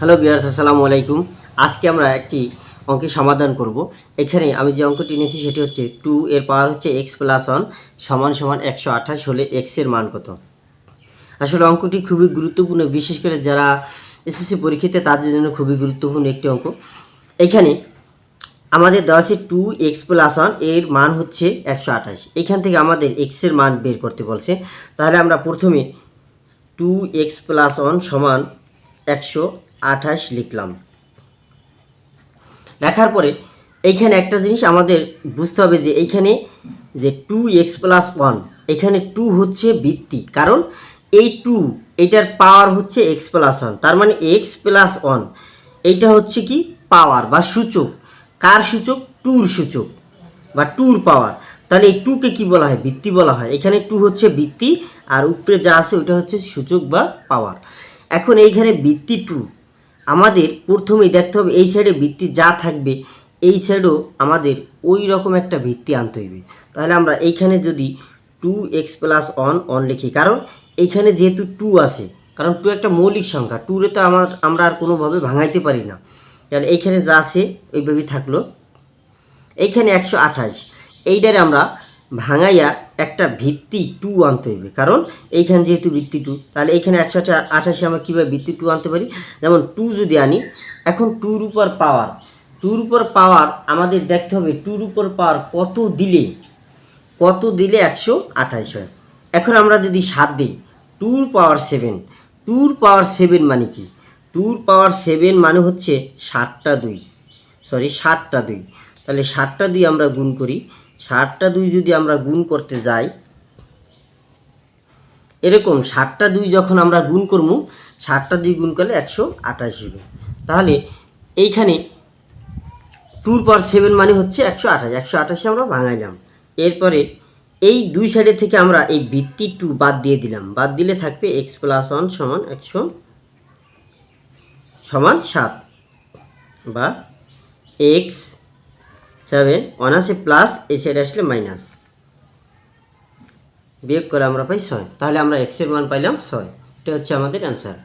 Hello বিয়ার্স আসসালামু আলাইকুম। আজকে আমরা একটি অঙ্কের সমাধান করব। এখানে আমি যে অঙ্কটি নিয়েছি সেটি হচ্ছে টু এর পাওয়ার হচ্ছে এক্স প্লাস ওয়ান সমান সমান একশো আঠাশ হলে এক্সের মান কত? আসলে অঙ্কটি খুবই গুরুত্বপূর্ণ, বিশেষ করে যারা এসএসসি পরীক্ষিতে তাদের জন্য খুবই গুরুত্বপূর্ণ একটি অঙ্ক। এখানে আমাদের দেওয়া আছে টু এক্স প্লাস ওয়ানের মান হচ্ছে একশো আঠাশ। এখান থেকে আমাদের এক্সের মান বের করতে বলছে। তাহলে আমরা প্রথমে টু এক্স প্লাস ওয়ান সমান একশো আঠাশ লিখলাম। লেখার পরে এইখানে একটা জিনিস আমাদের বুঝতে হবে যে এইখানে যে টু এক্স প্লাস ওয়ান এখানে টু হচ্ছে ভিত্তি। কারণ এই টু এটার পাওয়ার হচ্ছে এক্স প্লাস ওয়ান তার মানে এক্স প্লাস ওয়ান এইটা হচ্ছে কি পাওয়ার বা সূচক। কার সূচক? টুর সূচক বা টুর পাওয়ার তাহলে এই টুকে কি বলা হয়? ভিত্তি বলা হয়। এখানে টু হচ্ছে ভিত্তি আর উপরে যা আছে ওইটা হচ্ছে সূচক বা পাওয়ার এখন এইখানে ভিত্তি টু আমাদের প্রথমেই দেখতে হবে এই সাইডে ভিত্তি যা থাকবে, এই সাইডেও আমাদের ওই রকম একটা ভিত্তি আনতে হইবে। তাহলে আমরা এইখানে যদি two x plus on on লিখি, কারণ এইখানে যেহেতু টু আছে, কারণ টু একটা মৌলিক সংখ্যা টুরে তো আমার, আমরা আর কোনোভাবে ভাঙাইতে পারি না। তাহলে এইখানে যা আছে ওইভাবেই থাকল। এইখানে একশো আঠাশ, এইটারে আমরা ভাঙাইয়া একটা ভিত্তি টু আনতে হইবে। কারণ এইখানে যেহেতু ভিত্তি টু তাহলে এইখানে একশো আঠাশে আমরা কীভাবে ভিত্তি টু আনতে পারি? যেমন টু যদি আনি, এখন টুর উপর পাওয়ার টুর উপর পাওয়ার আমাদের দেখতে হবে টুর উপর পাওয়ার কত দিলে? কত দিলে একশো আঠাশ হয়? এখন আমরা যদি সাত দিই টুর পাওয়ার সেভেন টুর পাওয়ার সেভেন মানে কি? টুর পাওয়ার সেভেন মানে হচ্ছে সাতটা দুই সরি সাতটা দুই। তাহলে সাতটা দুই আমরা গুণ করি সাতটা দুই যদি আমরা গুণ করতে যাই, এরকম ষাটটা দুই যখন আমরা গুণ করব ষাটটা দুই গুণ করলে একশো আঠাশ হবে। তাহলে এইখানে টুর পাওয়ার সেভেন মানে হচ্ছে একশো আঠাশ, একশো আঠাশে আমরা ভাঙাইলাম। এরপরে এই দুই সাইডে থেকে আমরা এই ভিত্তি টু বাদ দিয়ে দিলাম। বাদ দিলে থাকবে এক্স প্লাস ওয়ান সমান একশো সমান সাত বা এক্স সেভেন ওয়ান আসে প্লাস এই সাইডে আসলে মাইনাস বিয়োগ করে আমরা পাই ছয়। তাহলে আমরা এক্সের মান পাইলাম ছয়। এটা হচ্ছে আমাদের অ্যান্সার